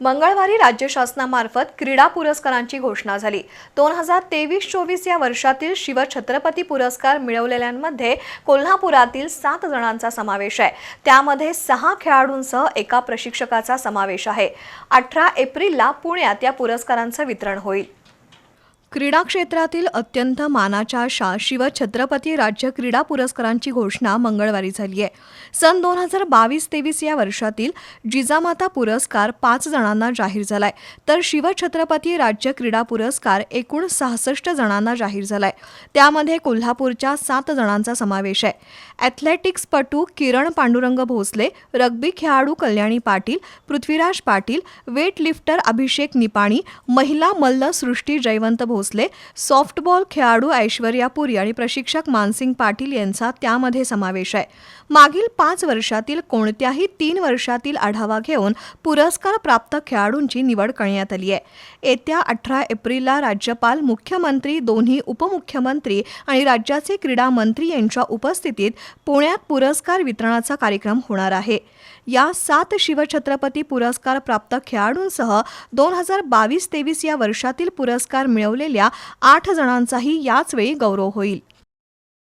मंगळवारी राज्य शासनामार्फत क्रीडा पुरस्कारांची घोषणा झाली. दोन हजार तेवीस चोवीस या वर्षातील शिवछत्रपती पुरस्कार मिळवलेल्यांमध्ये कोल्हापुरातील सात जणांचा समावेश आहे. त्यामध्ये सहा खेळाडूंसह एका प्रशिक्षकाचा समावेश आहे. अठरा एप्रिलला पुण्यात या पुरस्कारांचं वितरण होईल. क्रीडा क्षेत्रातील अत्यंत मानाच्या अशा शिवछत्रपती राज्य क्रीडा पुरस्कारांची घोषणा मंगळवारी झाली आहे. सन दोन हजार बावीस तेवीस या वर्षातील जिजामाता पुरस्कार पाच जणांना जाहीर झालाय. तर शिवछत्रपती राज्य क्रीडा पुरस्कार एकूण सहासष्ट जणांना जाहीर झालाय. त्यामध्ये कोल्हापूरच्या सात जणांचा समावेश आहे. ॲथलेटिक्सपटू किरण पांडुरंग भोसले रग्बी खेळाडू कल्याणी पाटील पृथ्वीराज पाटील वेटलिफ्टर अभिषेक निपाणी महिला मल्ल सृष्टी जयवंत भोसले सॉफ्टबॉल खेळाडू ऐश्वर्या पुरी आणि प्रशिक्षक मानसिंग पाटील यांचा त्यामध्ये समावेश आहे. मागील पाच वर्षातील कोणत्याही तीन वर्षातील आढावा घेऊन पुरस्कार प्राप्त खेळाडूंची निवड करण्यात आली आहे. येत्या अठरा एप्रिलला राज्यपाल मुख्यमंत्री दोन्ही उपमुख्यमंत्री आणि राज्याचे क्रीडा मंत्री यांच्या उपस्थितीत पुण्यात पुरस्कार वितरणाचा कार्यक्रम होणार आहे. या सात शिवछत्रपती पुरस्कार प्राप्त खेळाडूंसह दोन हजार बावीस तेवीस या वर्षातील पुरस्कार मिळवलेल्या आठ जणांचाही याचवेळी गौरव होईल.